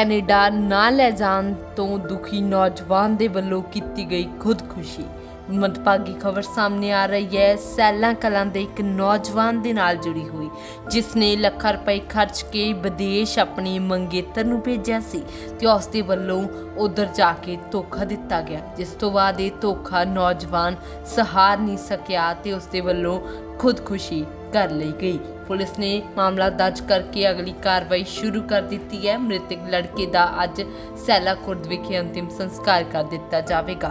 Canada ਨਾ ਲੈ ਜਾਣ ਤੋਂ ਦੁਖੀ ਨੌਜਵਾਨ ਦੇ ਵੱਲੋਂ ਕੀਤੀ ਗਈ ਖੁਦਕੁਸ਼ੀ। ਮੰਦਭਾਗੀ ਖਬਰ ਸਾਹਮਣੇ ਆ ਰਹੀ ਹੈ। ਸੈਲਾਂ ਕਲਾਂ ਦੇ ਇੱਕ ਨੌਜਵਾਨ ਦੇ ਨਾਲ ਜੁੜੀ ਹੋਈ ਜਿਸ ਨੇ ਲੱਖਾਂ ਰੁਪਏ ਖਰਚ ਕੇ ਵਿਦੇਸ਼ ਆਪਣੀ ਮੰਗੇਤਰ ਨੂੰ ਭੇਜਿਆ ਸੀ ਤੇ ਉਸ ਦੇ ਵੱਲੋਂ ਉਧਰ ਜਾ ਕੇ ਧੋਖਾ ਦਿੱਤਾ ਗਿਆ, ਜਿਸ ਤੋਂ ਬਾਅਦ ਇਹ ਧੋਖਾ ਨੌਜਵਾਨ ਸਹਾਰ ਨਹੀਂ ਸਕਿਆ ਤੇ ਉਸ ਦੇ ਵੱਲੋਂ ਖੁਦਕੁਸ਼ੀ ਕਰ ਲਈ ਗਈ। ਪੁਲਿਸ ਨੇ ਮਾਮਲਾ ਦਰਜ ਕਰਕੇ ਅਗਲੀ ਕਾਰਵਾਈ ਸ਼ੁਰੂ ਕਰ ਦਿੱਤੀ ਹੈ। ਮ੍ਰਿਤਕ ਲੜਕੇ ਦਾ ਅੱਜ ਸੈਲਾ ਖੁਰਦ ਵਿਖੇ ਅੰਤਿਮ ਸੰਸਕਾਰ ਕਰ ਦਿੱਤਾ ਜਾਵੇਗਾ।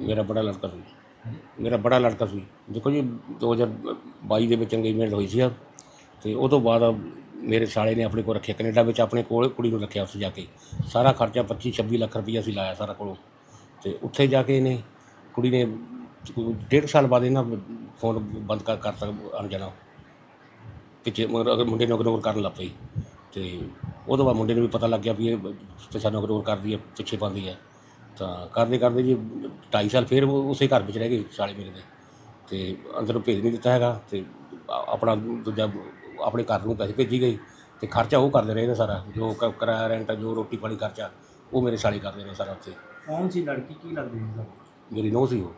ਮੇਰਾ ਬੜਾ ਲੜਕਾ ਸੀ। ਮੇਰਾ ਬੜਾ ਲੜਕਾ ਸੀ। ਦੇਖੋ ਜੀ 2022 ਦੇ ਵਿੱਚ ਅੰਗੇਜਮੈਂਟ ਹੋਈ ਸੀ ਤੇ ਉਹ ਤੋਂ ਬਾਅਦ ਮੇਰੇ ਸਾਲੇ ਨੇ ਆਪਣੇ ਕੋਲ ਰੱਖਿਆ। ਕੈਨੇਡਾ ਵਿੱਚ ਆਪਣੇ ਕੋਲ ਕੁੜੀ ਨੂੰ ਰੱਖਿਆ ਉਸ ਜਾ ਕੇ। ਸਾਰਾ ਖਰਚਾ 25 26 ਲੱਖ ਰੁਪਈਆ ਸੀ ਲਾਇਆ ਸਾਰਾ ਕੋਲੋਂ। ਤੇ ਉੱਥੇ ਜਾ ਕੇ ਇਹਨੇ ਕੁੜੀ ਨੇ ਡੇਢ ਸਾਲ ਬਾਅਦ ਇਹਨਾਂ ਫੋਨ ਬੰਦ ਕਰ ਕਰ ਸਕ ਅਣ ਜਾਣਾ। ਪਿੱਛੇ ਮਗਰ ਅਗਰ ਮੁੰਡੇ ਨੂੰ ਇਗਨੋਰ ਕਰਨ ਲੱਗ ਪਈ ਤੇ ਉਹ ਤੋਂ ਬਾਅਦ ਮੁੰਡੇ ਨੂੰ ਵੀ ਪਤਾ ਲੱਗ ਗਿਆ ਵੀ ਇਹ ਤੇ ਸਾਨੂੰ ਇਗਨੋਰ ਕਰਦੀ ਹੈ, ਪਿੱਛੇ ਪਾਉਂਦੀ ਹੈ। ਤਾਂ ਕਰਦੇ ਕਰਦੇ ਜੀ 2.5 ਸਾਲ ਫਿਰ ਉਹ ਉਸੇ ਘਰ ਵਿੱਚ ਰਹਿ ਗਏ ਸਾਲੇ ਮੇਰੇ ਦੇ ਤੇ ਅੰਦਰੋਂ ਭੇਜ ਨਹੀਂ ਦਿੱਤਾ ਹੈਗਾ ਤੇ ਆਪਣਾ ਦੂਜਾ ਆਪਣੇ ਘਰ ਨੂੰ ਪੈਸੇ ਭੇਜੀ ਗਈ ਤੇ ਖਰਚਾ ਉਹ ਕਰਦੇ ਰਹੇ ਨੇ ਸਾਰਾ। ਜੋ ਕਿਰਾਇਆ ਰੈਂਟ ਜੋ ਰੋਟੀ ਪਾਣੀ ਖਰਚਾ ਉਹ ਮੇਰੇ ਸਾਲੇ ਕਰਦੇ ਨੇ ਸਾਰਾ ਉੱਥੇ। ਕੌਣ ਸੀ ਲੜਕੀ? ਕੀ ਲੱਗਦੀ ਸੀ ਤੁਹਾਨੂੰ? ਮੇਰੀ ਨੋਹ ਸੀ ਉਹ।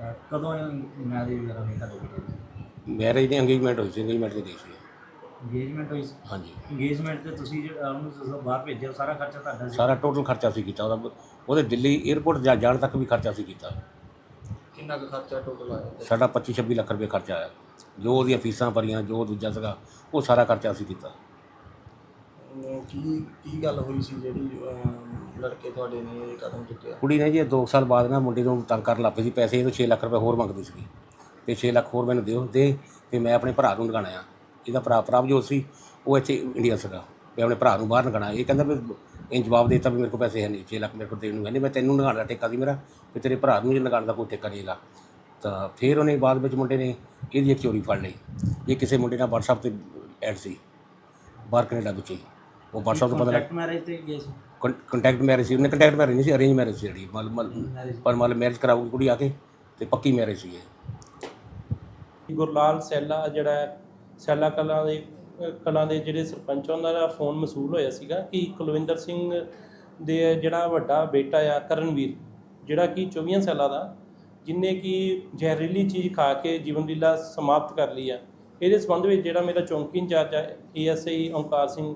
ਅਹ ਕਦੋਂ ਮੈਰਿਜ ਵਗੈਰਾ ਹੋਈ ਤੁਹਾਡੇ ਬੇਟੇ ਮੈਰਿਜ ਦੀ ਅੰਗੇਜਮੈਂਟ ਹੋਈ ਸੀ ਅੰਗੇਜਮੈਂਟ ਤੇ ਗਈ ਸੀ ਇੰਗੇਜਮੈਂਟ ਹੋਈ ਸੀ? ਹਾਂਜੀ। ਇੰਗੇਜਮੈਂਟ ਤੇ ਤੁਸੀਂ ਜਿਹੜਾ ਉਹਨੂੰ ਜਦੋਂ ਬਾਹਰ ਭੇਜਿਆ ਸਾਰਾ ਖਰਚਾ ਤੁਹਾਡਾ ਸੀ? ਸਾਰਾ ਟੋਟਲ ਖਰਚਾ ਸੀ ਕੀਤਾ। ਉਹਦਾ ਉਹਦੇ ਦਿੱਲੀ 에ਅਰਪੋਰਟ ਜਾ ਜਾਣ ਤੱਕ ਵੀ ਖਰਚਾ ਸੀ ਕੀਤਾ। ਕਿੰਨਾ ਕੁ ਖਰਚਾ ਟੋਟਲ ਆਇਆ? ਸਾਡਾ 25 26 ਲੱਖ ਰੁਪਏ ਖਰਚਾ ਆਇਆ। ਜੋ ਉਹਦੀਆਂ ਫੀਸਾਂ ਭਰੀਆਂ ਜੋ ਦੂਜਾ ਸੀਗਾ ਉਹ ਸਾਰਾ ਖਰਚਾ ਅਸੀਂ ਕੀਤਾ ਕੀ ਕੀ ਗੱਲ ਹੋਈ ਸੀ ਜਿਹੜੀ ਅਮ, ਲੜਕੇ ਤੁਹਾਡੇ ਨੇ ਇਹ ਕਦਮ ਚੁੱਕਿਆ? ਕੁੜੀ ਨੇ ਜੀ 2 ਸਾਲ ਬਾਅਦ ਨਾ ਮੁੰਡੇ ਨੂੰ ਤੰਗ ਕਰਨ ਲੱਗ ਪਈ ਸੀ, ਪੈਸੇ ਇਹ ਤੋਂ 6 ਲੱਖ ਰੁਪਏ ਹੋਰ ਮੰਗਦੀ ਸੀ ਤੇ 6 ਲੱਖ ਹੋਰ ਮੈਨੂੰ ਦਿਓ, ਦੇ ਤੇ ਮੈਂ ਆਪਣੇ ਭਰਾ ਨੂੰ ਲਗਾਣਾ ਆ। ਇਹਦਾ ਭਰਾ ਪ੍ਰਭਜੋਤ ਸੀ, ਉਹ ਇੱਥੇ ਇੰਡੀਆ ਸੀਗਾ। ਮੈਂ ਆਪਣੇ ਭਰਾ ਨੂੰ ਬਾਹਰ ਲਗਾਣਾ ਇਹ ਕਹਿੰਦਾ ਵੀ ਇਹ ਜਵਾਬ ਦੇਤਾ ਵੀ ਮੇਰੇ ਕੋਲ ਪੈਸੇ ਹੈ ਨਹੀਂ 6 ਲੱਖ ਮੇਰੇ ਕੋਲ ਦੇਣ ਨੂੰ ਹੈ ਨਹੀਂ। ਮੈਂ ਤੈਨੂੰ ਲਗਾਉਣ ਦਾ ਠੇਕਾ ਸੀ ਮੇਰਾ ਤੇ ਤੇਰੇ ਭਰਾ ਨੂੰ ਜੇ ਲਗਾਉਣ ਦਾ ਕੋਈ ਠੇਕਾ ਨਹੀਂ ਹੈਗਾ। ਤਾਂ ਫਿਰ ਉਹਨੇ ਬਾਅਦ ਵਿੱਚ ਮੁੰਡੇ ਨੇ ਇਹਦੀ ਇੱਕ ਚੋਰੀ ਫੜ ਲਈ। ਇਹ ਕਿਸੇ ਮੁੰਡੇ ਨਾਲ WhatsApp ਤੇ ਐਡ ਸੀ ਬਾਹਰ ਕੈਨੇਡਾ ਵਿੱਚ ਉਹ WhatsApp ਤੋਂ ਪਤਾ ਲੱਗ ਮੈਰਿਜ ਤੇ ਗਏ ਸੀ। ਕੰਟੈਕਟ ਮੈਰਿਜ ਸੀ। ਉਹਨੇ ਕੰਟੈਕਟ ਮੈਰਿਜ ਨਹੀਂ ਸੀ ਅਰੇਂਜ ਮੈਰਿਜ ਸੀ ਜਿਹੜੀ। ਮਲ ਮਲ Marriage। ਪਰ ਮਲ ਮੈਰਿਜ ਕਰਾਉ ਕੁੜੀ ਆ ਕੇ ਤੇ ਪੱਕੀ ਮੈਰਿਜ ਸੀ ਇਹ। ਗੁਰਲਾਲ ਸੈਲਾ ਜਿਹੜਾ ਹੈ, ਸੈਲਾ ਕਲਾਂ ਦੇ ਅਹ ਕਲਾਂ ਦੇ ਜਿਹੜੇ ਸਰਪੰਚ ਉਹਨਾਂ ਦਾ ਫੋਨ ਮਸੂਲ ਹੋਇਆ ਸੀਗਾ ਕਿ ਕੁਲਵਿੰਦਰ ਸਿੰਘ ਦੇ ਜਿਹੜਾ ਵੱਡਾ ਬੇਟਾ ਆ ਕਰਨਵੀਰ ਜਿਹੜਾ ਕਿ 24 ਸਾਲਾਂ ਦਾ ਜਿਨੇ ਕਿ ਜ਼ਹਿਰੀਲੀ ਚੀਜ਼ ਖਾ ਕੇ ਜੀਵਨ ਲੀਲਾ ਸਮਾਪਤ ਕਰ ਲਈ ਆ। ਇਹਦੇ ਸੰਬੰਧ ਵਿੱਚ ਜਿਹੜਾ ਮੇਰਾ ਚੌਂਕੀ ਇੰਚਾਰਜ ਆ ਏਐਸਆਈ ਓਮਕਾਰ ਸਿੰਘ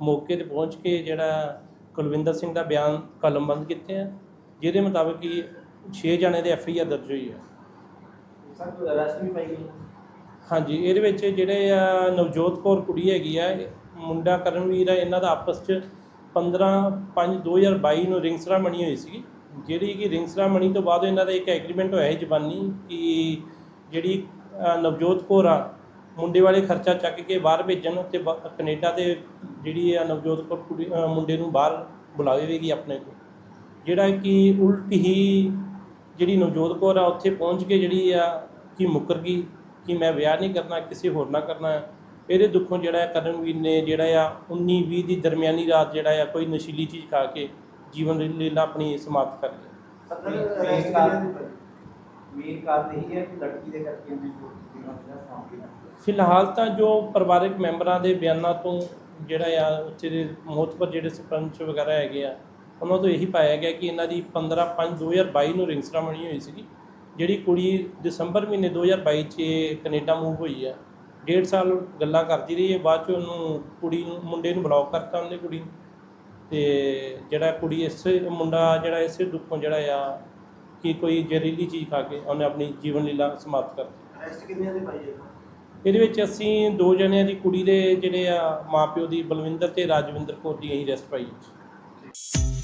ਮੌਕੇ ਤੇ ਪਹੁੰਚ ਕੇ ਜਿਹੜਾ ਕੁਲਵਿੰਦਰ ਸਿੰਘ ਦਾ ਬਿਆਨ ਕਲਮਬੰਦ ਕੀਤੇ ਆ ਜਿਹਦੇ ਮੁਤਾਬਕ ਕਿ 6 ਜਣੇ ਦੇ ਐਫਆਈਆਰ ਦਰਜ ਹੋਈ ਆ। ਸਰ ਅਰੈਸਟ ਵੀ ਪਾਈ ਗਈ? ਹਾਂਜੀ ਇਹਦੇ ਵਿੱਚ ਜਿਹੜੇ ਆ ਨਵਜੋਤ ਕੌਰ ਕੁੜੀ ਹੈਗੀ ਆ ਮੁੰਡਾ ਕਰਨਵੀਰ ਆ ਇਹਨਾਂ ਦਾ ਆਪਸ 'ਚ 15 5 2022 ਨੂੰ ਰਿੰਗ ਸੈਰਾਮਨੀ ਹੋਈ ਸੀ ਜਿਹੜੀ ਕਿ ਰਿੰਗ ਸੈਰਾਮਨੀ ਤੋਂ ਬਾਅਦ ਇਹਨਾਂ ਦਾ ਇੱਕ ਐਗਰੀਮੈਂਟ ਹੋਇਆ ਸੀ ਜ਼ਬਾਨੀ ਕਿ ਜਿਹੜੀ ਅ, ਨਵਜੋਤ ਕੌਰ ਆ ਮੁੰਡੇ ਵਾਲੇ ਖਰਚਾ ਚੱਕ ਕੇ ਬਾਹਰ ਭੇਜਣ ਤੇ ਬ- ਕੈਨੇਡਾ ਤੇ ਜਿਹੜੀ ਆ ਨਵਜੋਤ ਕੌਰ ਕੁੜੀ ਅ, ਮੁੰਡੇ ਨੂੰ ਬਾਹਰ ਬੁਲਾਵੇਗੀ ਆਪਣੇ ਕੋਲ ਜਿਹੜਾ ਕਿ ਉਲਟ ਹੀ ਜਿਹੜੀ ਨਵਜੋਤ ਕੌਰ ਆ ਉੱਥੇ ਪਹੁੰਚ ਕੇ ਜਿਹੜੀ ਆ ਕਿ ਮੁੱਕਰ ਗਈ ਕਿ ਮੈਂ ਵਿਆਹ ਨਹੀਂ ਕਰਨਾ ਕਿਸੇ ਹੋਰ ਨਾਲ ਕਰਨਾ ਹੈ। ਇਹਦੇ ਦੁੱਖੋਂ ਜਿਹੜਾ ਹੈ ਕਰਨਵੀਰ ਨੇ ਜਿਹੜਾ ਆ 19 20 ਦੀ ਦਰਮਿਆਨੀ ਰਾਤ ਜਿਹੜਾ ਆ ਕੋਈ ਨਸ਼ੀਲੀ ਚੀਜ਼ ਖਾ ਕੇ ਜੀਵਨ ਲੀਲਾ ਆਪਣੀ ਸਮਾਪਤ ਕਰ ਲਿਆ ਮੇਨ ਕਾਰਨ ਮੇਨ ਕਾਰਨ ਇਹ ਹੈ ਕਿ ਲੜਕੀ ਦੇ ਕਰਕੇ ਉਹਨੇ ਜੀਵਨ ਫਿਲਹਾਲ ਤਾਂ ਜੋ ਪਰਿਵਾਰਕ ਮੈਂਬਰਾਂ ਦੇ ਬਿਆਨਾਂ ਤੋਂ ਜਿਹੜਾ ਆ, ਉੱਥੇ ਦੇ ਮੋਤਬਰ ਜਿਹੜੇ ਸਰਪੰਚ ਵਗੈਰਾ ਹੈਗੇ ਆ, ਉਹਨਾਂ ਤੋਂ ਇਹੀ ਪਾਇਆ ਗਿਆ ਕਿ ਇਹਨਾਂ ਦੀ 15 5 2022 ਨੂੰ ਰਿੰਗ ਸੈਰਾਮਨੀ ਹੋਈ ਸੀਗੀ, ਜਿਹੜੀ ਕੁੜੀ ਦਸੰਬਰ ਮਹੀਨੇ 2022 ਚ ਇਹ ਕੈਨੇਡਾ ਮੂਵ ਹੋਈ ਆ। ਡੇਢ ਸਾਲ ਗੱਲਾਂ ਕਰਦੀ ਰਹੀ ਹੈ, ਬਾਅਦ ਚ ਉਹਨੂੰ ਕੁੜੀ ਨੂੰ, ਮੁੰਡੇ ਨੂੰ ਬਲੌਕ ਕਰਤਾ ਉਹਨੇ ਕੁੜੀ ਨੂੰ। ਤੇ ਜਿਹੜਾ ਕੁੜੀ ਇਸੇ ਮੁੰਡਾ ਜਿਹੜਾ ਇਸੇ ਦੁੱਖੋਂ ਜਿਹੜਾ ਆ, ਕਿ ਕੋਈ ਜ਼ਹਿਰੀਲੀ ਚੀਜ਼ ਖਾ ਕੇ ਉਹਨੇ ਆਪਣੀ ਜੀਵਨ ਲੀਲਾ ਸਮਾਪਤ ਕਰਤੀ ਦਿੱਤੀ ਕਿੰਨੇ ਦੇ ਪਾਈ ਹੈ ਇਹਦੇ ਵਿੱਚ ਅਸੀਂ ਦੋ ਜਣਿਆਂ ਦੀ ਕੁੜੀ ਦੇ ਜਿਹੜੇ ਆ ਮਾਪਿਓ ਦੀ ਬਲਵਿੰਦਰ ਤੇ ਰਾਜਵਿੰਦਰ ਕੌਰ ਦੀ ਅਸੀਂ ਰੈਸਟ ਪਾਈ ਹੈ।